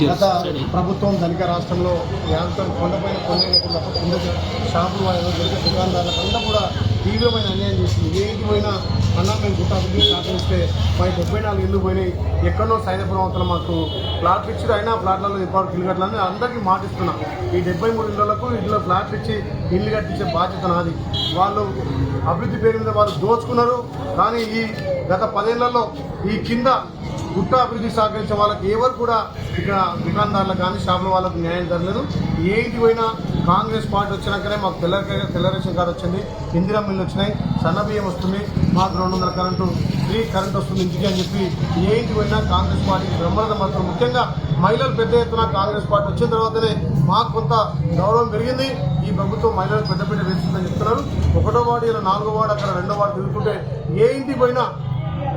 గత ప్రభుత్వం ధనిక రాష్ట్రంలో యావతం కొండపైన కింద షాపులు వాళ్ళు దొరికే దుకాణదారులకు అంతా కూడా తీవ్రమైన అన్యాయం చేసింది. ఏ ఇంటి పోయినా అన్నా మేము గుట్ట అభివృద్ధి సాధిస్తే మా డెబ్బై నాలుగు ఇల్లు పోయినాయి? ఎక్కడో సైదాపురం అవతల మాకు ప్లాట్లు ఇచ్చి అయినా ప్లాట్లలో ఇప్పటికి ఇల్లు కట్టాలని అందరికీ మాటిస్తున్నాం. ఈ డెబ్బై మూడు ఇళ్ళకు ఇల్లు ఫ్లాట్లు ఇచ్చి ఇల్లు కట్టించే బాధ్యత నాది. వాళ్ళు అభివృద్ధి పేరు మీద వాళ్ళు దోచుకున్నారు. కానీ ఈ గత పదేళ్ళలో ఈ కింద గుట్ట అభివృద్ధి సహకరించే వాళ్ళకి ఎవరు కూడా ఇక్కడ దుకాణదారులకు కానీ షాపుల వాళ్ళకు న్యాయం జరగలేదు. ఏంటి పోయినా కాంగ్రెస్ పార్టీ వచ్చినాకనే మాకు తెల్ల తెల్ల రేషన్ కార్డు వచ్చింది ఇందిరా మిల్లు వచ్చినాయి సన్న బియ్యం వస్తుంది మాకు రెండు వందల కరెంటు ఫ్రీ కరెంట్ వస్తుంది ఇంటికి అని చెప్పి ఏ పోయినా కాంగ్రెస్ పార్టీకి బ్రహ్మరథం మాత్రం ముఖ్యంగా మహిళలు పెద్ద ఎత్తున కాంగ్రెస్ పార్టీ వచ్చిన తర్వాతనే మాకు కొంత గౌరవం పెరిగింది. ఈ ప్రభుత్వం మహిళలకు పెద్దపీట వేస్తుందని చెప్తున్నారు. ఒకటో వార్డు ఇలా నాలుగో వార్డు అక్కడ రెండో వార్డు తిరుగుతుంటే ఏ ఇంటి పోయినా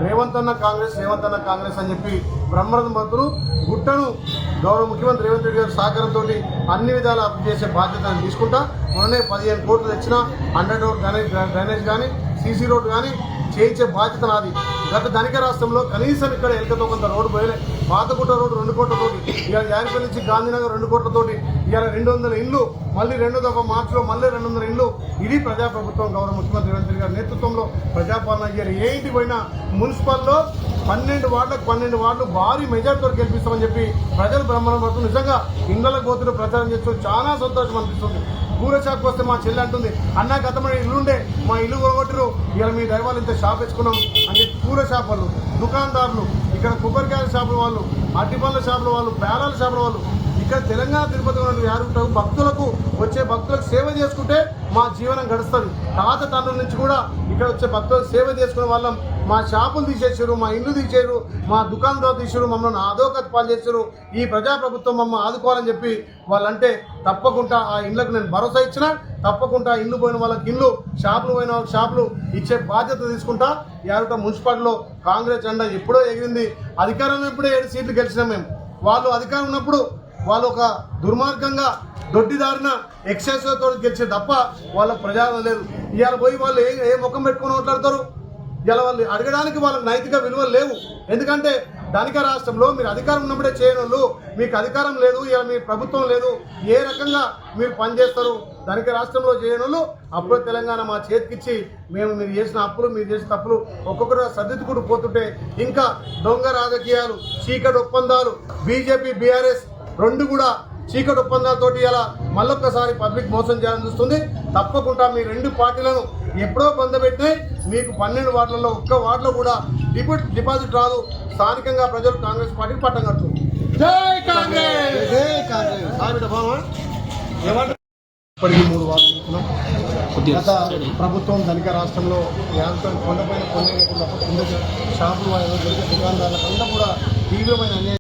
రేవంత్ అన్న కాంగ్రెస్ రేవంత్ అన్న కాంగ్రెస్ అని చెప్పి బ్రహ్మరథ మంత్రులు గుట్టను గౌరవ ముఖ్యమంత్రి రేవంత్ రెడ్డి గారి సహకారంతో అన్ని విధాలు అభివృద్ధి చేసే బాధ్యతను తీసుకుంటా. మొన్ననే పదిహేను కోట్లు తెచ్చిన అండర్ రోడ్ డ్రైనేజ్ డ్రైనేజ్ కానీ సీసీ రోడ్ కానీ చేయించే బాధ్యత నాది. గత ధనిక రాష్ట్రంలో కనీసం ఇక్కడ ఎలకతో కొంత రోడ్డు పోయలే పాతగుట్ట రోడ్డు రెండు కోట్లతోటి ఇవాళ జారిపల్లి నుంచి గాంధీనగర్ రెండు కోట్లతోటి ఇవాళ రెండు వందల ఇల్లు మళ్ళీ రెండు దఫా మార్చిలో మళ్ళీ రెండు వందల ఇల్లు ఇది ప్రజాప్రభుత్వం గౌరవ ముఖ్యమంత్రి రేవంత్ రెడ్డి గారి నేతృత్వంలో ప్రజాపాలన అయ్యారు ఏ ఇంటికి పోయినా మున్సిపల్లో పన్నెండు వార్డులకు పన్నెండు వార్డులు భారీ మెజార్టీతో గెలిపిస్తామని చెప్పి ప్రజలు బ్రహ్మణం పడుతుంది నిజంగా ఇళ్ళ గోతులు ప్రచారం చేస్తూ చాలా సంతోషం అనిపిస్తుంది. కూర షాప్కి వస్తే మా చెల్లి అంటుంది అన్న గతమైన ఇల్లుండే మా ఇల్లు కొనగొట్టరు ఇలా మీ దైవాలు ఇంత షాప్ వేసుకున్నాం అని కూర షాప్ వాళ్ళు దుకాణదారులు ఇక్కడ కొబ్బరికాయల షాపుల వాళ్ళు అట్టి షాపుల వాళ్ళు పేలాల షాపుల వాళ్ళు. ఇక్కడ తెలంగాణ తిరుపతి ఉన్న యారు భక్తులకు వచ్చే భక్తులకు సేవ చేసుకుంటే మా జీవనం గడుస్తుంది. తాత తండ్రుల నుంచి కూడా ఇక్కడ వచ్చే భక్తులకు సేవ చేసుకునే వాళ్ళం. మా షాపులు తీసేసారు మా ఇల్లు తీసేరు మా దుకాణంలో తీసారు మమ్మల్ని అధోగతి పాలు చేశారు ఈ ప్రజాప్రభుత్వం మమ్మల్ని ఆదుకోవాలని చెప్పి వాళ్ళంటే తప్పకుండా ఆ ఇళ్ళకు నేను భరోసా ఇచ్చిన తప్పకుండా ఇల్లు పోయిన వాళ్ళకి ఇల్లు షాపులు పోయిన వాళ్ళకి షాపులు ఇచ్చే బాధ్యత తీసుకుంటా. యారుట మున్సిపాలిటీలో కాంగ్రెస్ జెండా ఎప్పుడో ఎగిరింది. అధికారంలో ఎప్పుడో ఏడు సీట్లు గెలిచినాం మేము. వాళ్ళు అధికారం ఉన్నప్పుడు వాళ్ళు ఒక దుర్మార్గంగా దొడ్డిదారిన ఎక్సైజ్తో గెలిచే తప్ప వాళ్ళ ప్రజాదరణ లేదు. ఇవాళ పోయి వాళ్ళు ఏ ఏ ముఖం పెట్టుకొని మాట్లాడతారు? ఇలా వాళ్ళు అడగడానికి వాళ్ళకి నైతిక విలువలు లేవు. ఎందుకంటే ధనిక రాష్ట్రంలో మీరు అధికారం ఉన్నప్పుడే చేయనోళ్ళు మీకు అధికారం లేదు ఇలా మీ ప్రభుత్వం లేదు ఏ రకంగా మీరు పనిచేస్తారు? ధనిక రాష్ట్రంలో చేయనోళ్ళు అప్పుడు తెలంగాణ మా చేతికిచ్చి మేము మీరు చేసిన అప్పులు మీరు చేసిన తప్పులు ఒక్కొక్కరు సర్దిద్దుకుంటూ పోతుంటే ఇంకా దొంగ రాజకీయాలు చీకటి ఒప్పందాలు బీజేపీ బీఆర్ఎస్ రెండు కూడా చీకటి ఒప్పందాలతోటి ఇలా మళ్ళొక్కసారి పబ్లిక్ మోసం చేయాలని చూస్తుంది. తప్పకుండా మీ రెండు పార్టీలను ఎప్పుడో పొందబెట్టినాయి మీకు పన్నెండు వార్డులలో ఒక్క వార్డులో కూడా డిపాజిట్ డిపాజిట్ రాదు. స్థానికంగా ప్రజలు కాంగ్రెస్ పార్టీకి పట్టం కడుతుంది జై కాంగ్రెస్! జై కాంగ్రెస్? ఇప్పటికీ మూడు వార్డులు. గత ప్రభుత్వం ధనిక రాష్ట్రంలో కొండపైన కొన్ని షాపులు వాళ్ళు దొరికే దుకాణదారులకు అంతా కూడా తీవ్రమైన అన్యాయం.